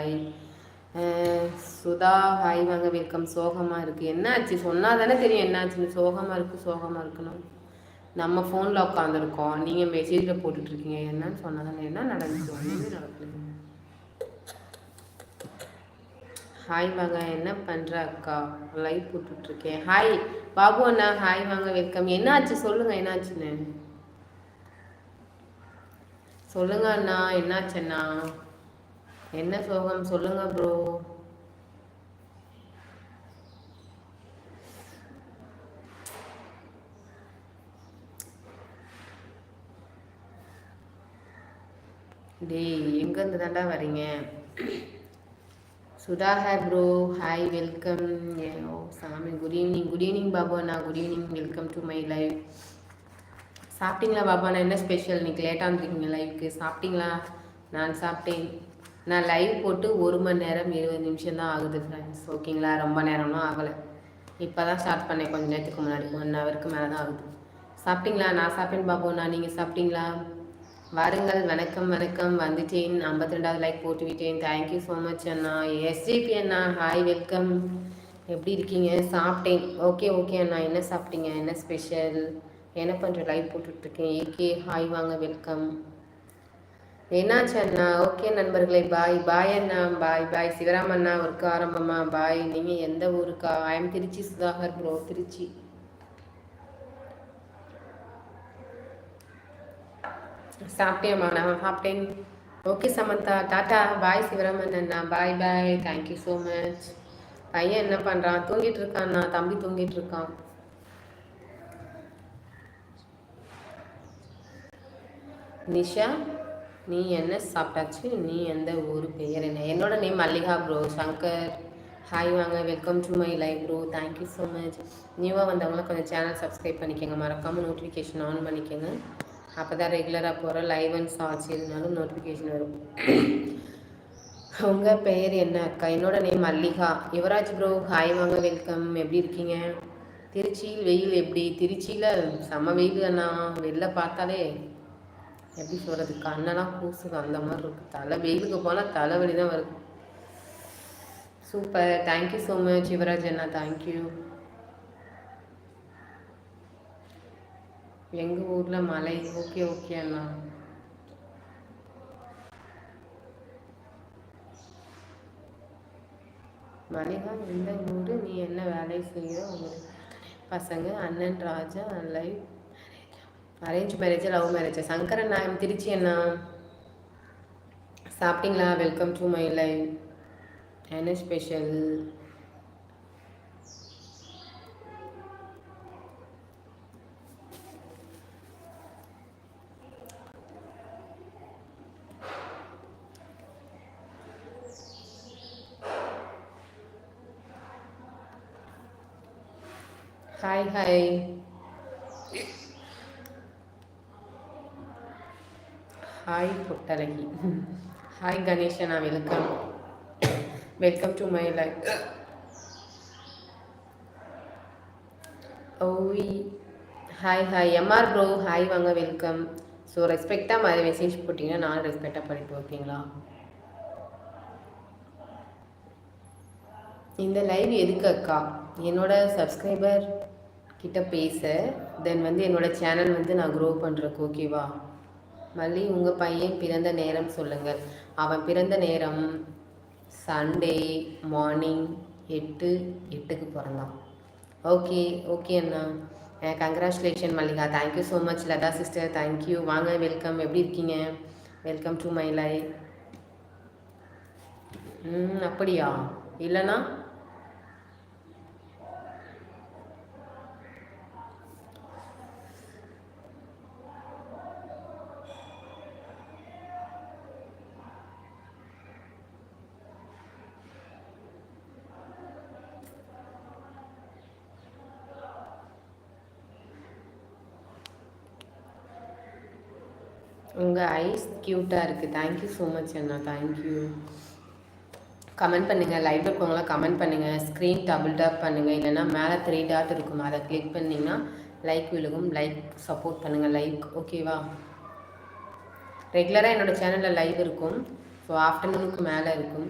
Hi. Sudha hi வாங்க welcome. சோகமாக இருக்குது என்னாச்சு? சொன்னால் தானே தெரியும் என்னாச்சுன்னு. சோகமாக இருக்குது சோகமாக இருக்கணும் நம்ம ஃபோனில் உட்காந்துருக்கோம் நீங்கள் மெசேஜில் போட்டுட்ருக்கீங்க. என்னன்னு சொன்னால் தானே என்ன நடந்துச்சு? ஒன்றுமே நடக்கல ஹாய் வாங்க. என்ன பண்ணுற அக்கா? லைவ் போட்டுட்ருக்கேன். ஹாய் பாபு அண்ணா. ஹாய் வாங்க வெல்கம். என்னாச்சு? சொல்லுங்கள் என்னாச்சுன்னு. சொல்லுங்க அண்ணா. என்னாச்சு அண்ணா? என்ன சோகம்? சொல்லுங்க ப்ரோ டேய் எங்கேருந்து தாண்டா வரீங்க? Sudha hi bro hi welcome oh Sami good evening good evening பாபாண்ணா. Good evening welcome to my live சாப்பிட்டீங்களா பாபா நான் என்ன ஸ்பெஷல் இன்னைக்கு லேட்டாக வந்துருக்கீங்க லைவுக்கு சாப்பிட்டீங்களா? நான் சாப்பிட்டேன். நான் லைவ் போட்டு ஒரு மணி நேரம் இருபது நிமிஷம் தான் ஆகுது ஃப்ரெண்ட்ஸ் ஓகேங்களா ரொம்ப நேரம்லாம் ஆகலை. இப்போ தான் ஸ்டார்ட் பண்ணேன். கொஞ்சம் நேரத்துக்கு முன்னாடி. ஒன் ஹவருக்கு மேலே தான் ஆகுது. சாப்பிட்டீங்களா? நான் சாப்பிட்டேன் பாபு நான் நீங்கள் சாப்பிட்டீங்களா? வாருங்கள். வணக்கம் வணக்கம். வந்துட்டேன். ஐம்பத்தி ரெண்டாவது லைக் போட்டு விட்டேன். தேங்க்யூ ஸோ மச் அண்ணா. எஸ்ஜிபி அண்ணா ஹாய் வெல்கம் எப்படி இருக்கீங்க? சாப்பிட்டேன். ஓகே ஓகே அண்ணா. என்ன சாப்பிட்டீங்க? என்ன ஸ்பெஷல் என்ன பண்ணுற லைவ் போட்டுட்ருக்கேன் ஏகே ஹாய் வாங்க. வெல்கம் என்னாச்சு அண்ணா? ஓகே நண்பர்களே பாய். பாய் அண்ணா பாய். பாய். சிவராம் அண்ணா ஒர்க்கு ஆரம்பமா? பாய். நீங்கள் எந்த ஊருக்கா? I'm Trichy Sudhakar bro Trichy. சாப்பிட்டேம்மா நான் சாப்பிட்டேன். Okay Samantha. Tata. Bye Sivaraman Anna. Bye bye. Thank you so much பையன் என்ன பண்ணுறான் தூங்கிட்டு இருக்கான் தம்பி தூங்கிட்டு இருக்கான். நிஷா? நீ என்ன சாப்பிட்டாச்சு? நீ எந்த ஊர் பெயர் என்ன? என்னோட name Mallika bro Shankar. Hi வாங்க. Welcome to my live bro thank you so much நியூவாக வந்தவங்களாம் கொஞ்சம் சேனல் சப்ஸ்கிரைப் பண்ணிக்கோங்க. மறக்காமல் நோட்டிஃபிகேஷன் ஆன் பண்ணிக்கோங்க. அப்போ தான் ரெகுலராக போகிற லைவ் அண்ட் ஷார்ட்ஸ் இருந்தாலும் நோட்டிஃபிகேஷன் வரும். உங்கள் பெயர் என்ன அக்கா? என்னோட name Mallika. Yuvaraj bro hi வாங்க. வெல்கம் எப்படி இருக்கீங்க? திருச்சியில் வெயில் எப்படி? திருச்சியில் செம்ம வெயில் அண்ணா. வெளில பார்த்தாலே எப்படி சொல்கிறது கண்ணெல்லாம் கூசுது அந்த மாதிரி இருக்குது தலை வெயிலுக்கு போனால் தலைவலி தான் வருது. Super thank you so much Yuvaraj Anna. Thank you எங்கள் ஊரில் மலை? ஓகே ஓகே அண்ணா. மலைகா எந்த ஊர்? நீ என்ன வேலை செய்கிற உங்களுக்கு பசங்க அண்ணன் ராஜா லைவ் அரேஞ்ச் மேரேஜா லவ் மேரேஜா சங்கரன் நான் திருச்சி அண்ணா. சாப்பிட்டீங்களா? வெல்கம் டு மை லைவ் என்ன special hi hi hi Puttazhagi hi கணேஷனா welcome welcome to my life ஓய் hi hi MR bro hi வாங்க வெல்கம் ஸோ ரெஸ்பெக்டாக மாதிரி மெசேஜ் போட்டிங்கன்னா நான் ரெஸ்பெக்டாக பண்ணிட்டு ஓகேங்களா இந்த லைவ் எதுக்கு அக்கா? என்னோட சப்ஸ்கிரைபர் கிட்ட பேச. தென் வந்து என்னோட சேனல் வந்து நான் க்ரோ பண்ணுறக்கு ஓகேவா மல்லி உங்கள் பையன் பிறந்த நேரம் சொல்லுங்கள். அவன் பிறந்த நேரம் சண்டே மார்னிங் எட்டு எட்டுக்கு பிறந்தான். Okay okay Anna. Congratulation Mallika. Thank you so much Latha sister thank you வாங்க வெல்கம் எப்படி இருக்கீங்க? வெல்கம் டு மை லைஃப் ம் அப்படியா? இல்லைனா உங்கள் ஐஸ் க்யூட்டாக இருக்குது தேங்க்யூ ஸோ மச் அண்ணா. தேங்க்யூ கமெண்ட் பண்ணுங்கள் லைவ் இருக்கவங்களாம் கமெண்ட் பண்ணுங்கள் ஸ்க்ரீன் டபுள் டாப் பண்ணுங்கள் இல்லைன்னா மேலே த்ரீ டாட் இருக்கும்? அதை கிளிக் பண்ணிங்கன்னா லைக் விழுகும். லைக் சப்போர்ட் பண்ணுங்கள் லைக் ஓகேவா ரெகுலராக என்னோடய சேனலில் லைவ் இருக்கும். ஸோ ஆஃப்டர்நூனுக்கு மேலே இருக்கும்.